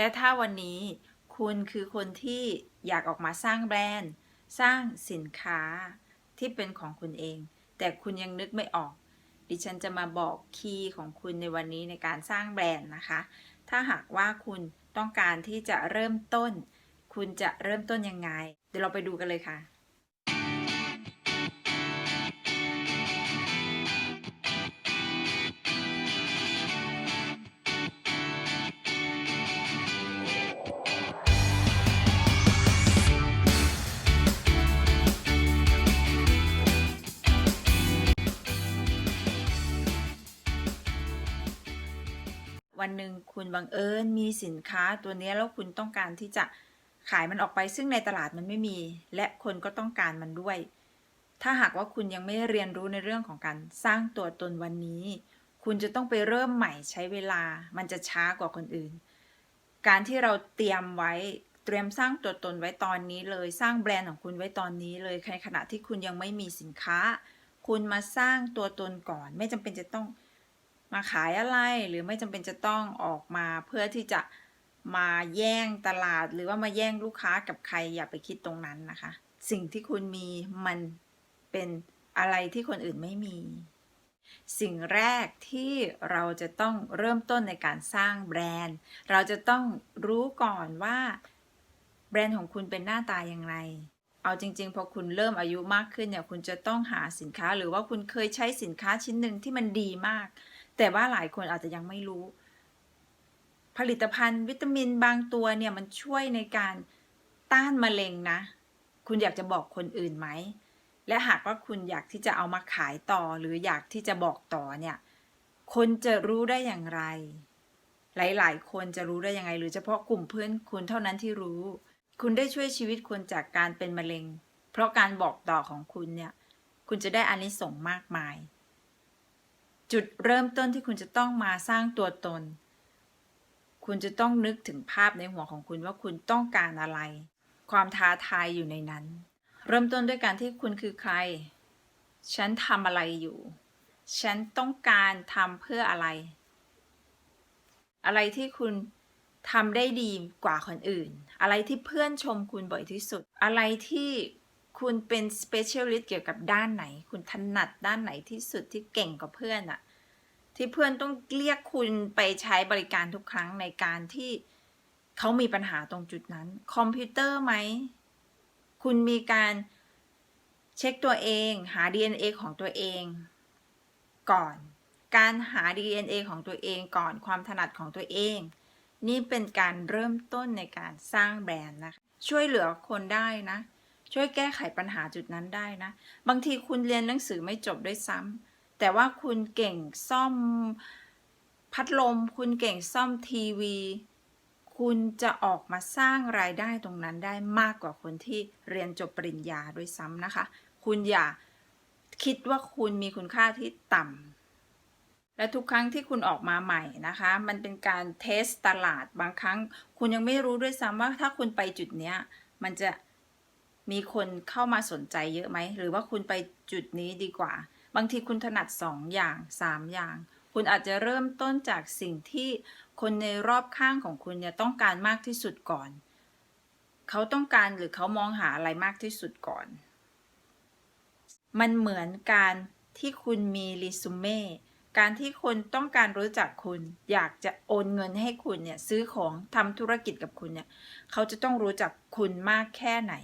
และถ้าวันนี้คุณคือคนที่อยากออกมาสร้างแบรนด์ สร้างสินค้าที่เป็นของคุณเอง แต่คุณยังนึกไม่ออก ดิฉันจะมาบอกคีย์ของคุณในวันนี้ในการสร้างแบรนด์นะคะ ถ้าหากว่าคุณต้องการที่จะเริ่มต้น คุณจะเริ่มต้นยังไง เดี๋ยวเราไปดูกันเลยค่ะ วันหนึ่งคุณบังเอิญมีสินค้าตัวนี้แล้วคุณต้องการที่จะขายมันออกไปซึ่งในตลาดมันไม่มี และคนก็ต้องการมันด้วย ถ้าหากว่าคุณยังไม่เรียนรู้ในเรื่องของการสร้างตัวตนวันนี้ คุณจะต้องไปเริ่มใหม่ใช้เวลา มันจะช้ากว่าคนอื่น การที่เราเตรียมไว้เตรียมสร้างตัวตนไว้ตอนนี้เลยสร้างแบรนด์ของคุณไว้ตอนนี้เลยในขณะที่คุณยังไม่มีสินค้า คุณมาสร้างตัวตนก่อน ไม่จำเป็นจะต้อง มาขายอะไรหรือไม่จำเป็นจะต้องออกมาเพื่อที่จะมาแย่งตลาด หรือว่ามาแย่งลูกค้ากับใครอย่าไปคิดตรงนั้นนะคะ สิ่งที่คุณมีมันเป็นอะไรที่คนอื่นไม่มี สิ่งแรกที่เราจะต้องเริ่มต้นในการสร้างแบรนด์ เราจะต้องรู้ก่อนว่า แบรนด์ของคุณเป็นหน้าตาอย่างไรเอาจริงๆ พอคุณเริ่มอายุมากขึ้นเนี่ย คุณจะต้องหาสินค้าหรือว่าคุณเคยใช้สินค้าชิ้นหนึ่งที่มันดีมาก แต่ว่าหลายคนอาจจะยังไม่รู้ ผลิตภัณฑ์วิตามินบางตัวเนี่ยมันช่วยในการต้านมะเร็งนะ คุณอยากจะบอกคนอื่นไหม และหากว่าคุณอยากที่จะเอามาขายต่อหรืออยากที่จะบอกต่อเนี่ย คนจะรู้ได้อย่างไร หลาย ๆ คนจะรู้ได้ยังไง หรือเฉพาะกลุ่มเพื่อนคุณเท่านั้นที่รู้ คุณได้ช่วยชีวิตคนจากการเป็นมะเร็ง เพราะการบอกต่อของคุณเนี่ย คุณจะได้อานิสงส์มากมาย จุดเริ่มต้นที่คุณจะต้องมาสร้างตัวตน คุณจะต้องนึกถึงภาพในหัวของคุณว่าคุณต้องการอะไร ความท้าทายอยู่ในนั้น เริ่มต้นด้วยการที่คุณคือใคร ฉันทำอะไรอยู่ ฉันต้องการทำเพื่ออะไร อะไรที่คุณทำได้ดีกว่าคนอื่น อะไรที่เพื่อนชมคุณบ่อยที่สุด อะไรที่ คุณเป็น specialist เกี่ยวกับด้านไหน คุณถนัดด้านไหนที่สุดที่เก่งกว่าเพื่อนอะที่เพื่อนต้องเรียกคุณไปใช้บริการทุกครั้งในการที่เขามีปัญหาตรงจุดนั้น คอมพิวเตอร์ไหม คุณมีการเช็คตัวเองหา DNA ของตัวเอง ก่อน การหา DNA ของตัวเองก่อนความถนัดของตัวเอง นี่เป็นการเริ่มต้นในการสร้างแบรนด์นะคะช่วยเหลือคนได้นะ ช่วยแก้ไขปัญหาจุดนั้นได้นะ บางทีคุณเรียนหนังสือไม่จบด้วยซ้ำแต่ว่าคุณเก่งซ่อมพัดลม คุณเก่งซ่อมทีวี คุณจะออกมาสร้างรายได้ตรงนั้นได้มากกว่าคนที่เรียนจบปริญญาด้วยซ้ำนะคะ คุณอย่าคิดว่าคุณมีคุณค่าที่ต่ำและทุกครั้งที่คุณออกมาใหม่นะคะ มันเป็นการเทสตลาดบางครั้ง คุณยังไม่รู้ด้วยซ้ำว่าถ้าคุณไปจุดเนี้ย มันจะ มีคนเข้ามาสนใจเยอะไหม หรือว่าคุณไปจุดนี้ดีกว่า บางทีคุณถนัดสองอย่างสามอย่าง คุณอาจจะเริ่มต้นจากสิ่งที่คนในรอบข้างของคุณเนี่ยต้องการมากที่สุดก่อน เขาต้องการหรือเขามองหาอะไรมากที่สุดก่อน มันเหมือนการที่คุณมีรีสูเม่ การที่คนต้องการรู้จักคุณ อยากจะโอนเงินให้คุณเนี่ยซื้อของทำธุรกิจกับคุณเนี่ย เขาจะต้องรู้จักคุณมากแค่ไหน